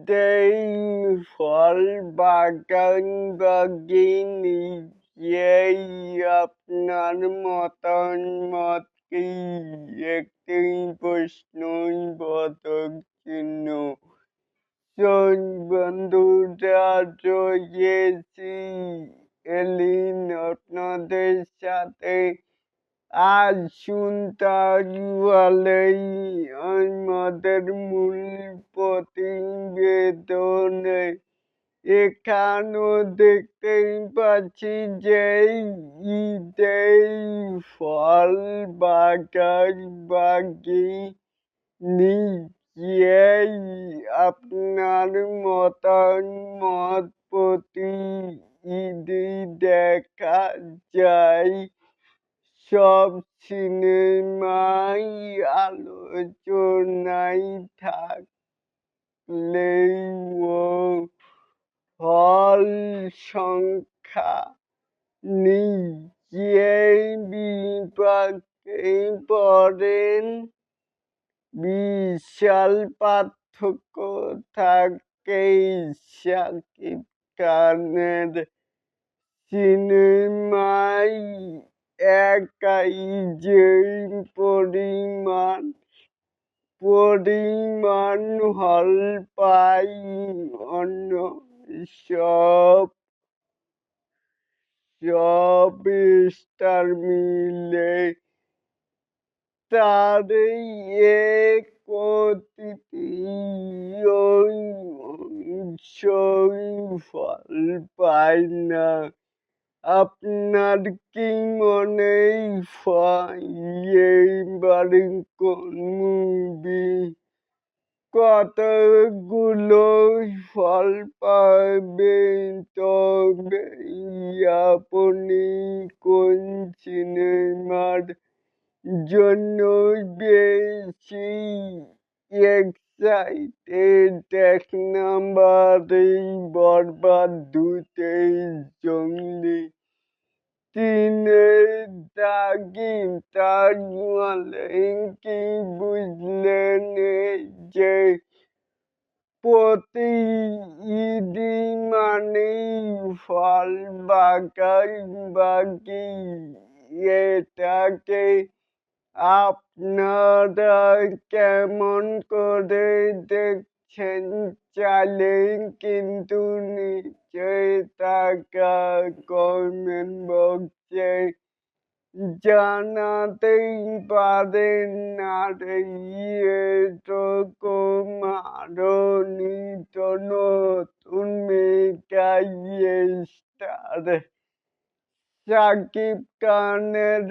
ঈদেই ফল বাগান বাগিয়ে নিজেই আপনার মতামত কি একটি প্রশ্নই বোধক চিহ্ন বন্ধুরা রয়েছি এলিন আপনাদের সাথে আসুন তাহলেই আমাদের মূল প্রতিবেদনে। এখানেও দেখতেই পাচ্ছি যে ঈদের ফল বাগান বাগি নিজেই আপনার মতন মতামত প্রতি ঈদে দেখা যায়। সব সিনেমাই আলোচনায় থাকলেও হল সংখ্যা নিজেই বিপাকে পড়েন। বিশাল পার্থক্য থাকে শাকিব খানের সিনেমায়। একাই যে পরিমাণ পরিমাণ হল পাই অন্য সব সব স্টার মিলে তার এক অংশই ফল পায় না। আপনার কি মনে হয় এইবার কোন মুভি কতগুলো ফল পাবে তবে আপনি কোন সিনেমার জন্য বেশি এক্সাইটেড এক নাম্বারেই বরবাদ দুতেই জঙ্গলি। তিনে দাগি তাজমহলে কি বুঝলেন যে প্রতি ঈদি মানেই ফল বাগান বাগি এটাকে আপনারা কেমন করে দেখছেন? চাইলে কিন্তু নিচে থাকা কমেন্ট বক্সে জানাতেই পারেন আর এরকম আরও নিত নতুন মেকাই স্টার। সাকিব খানের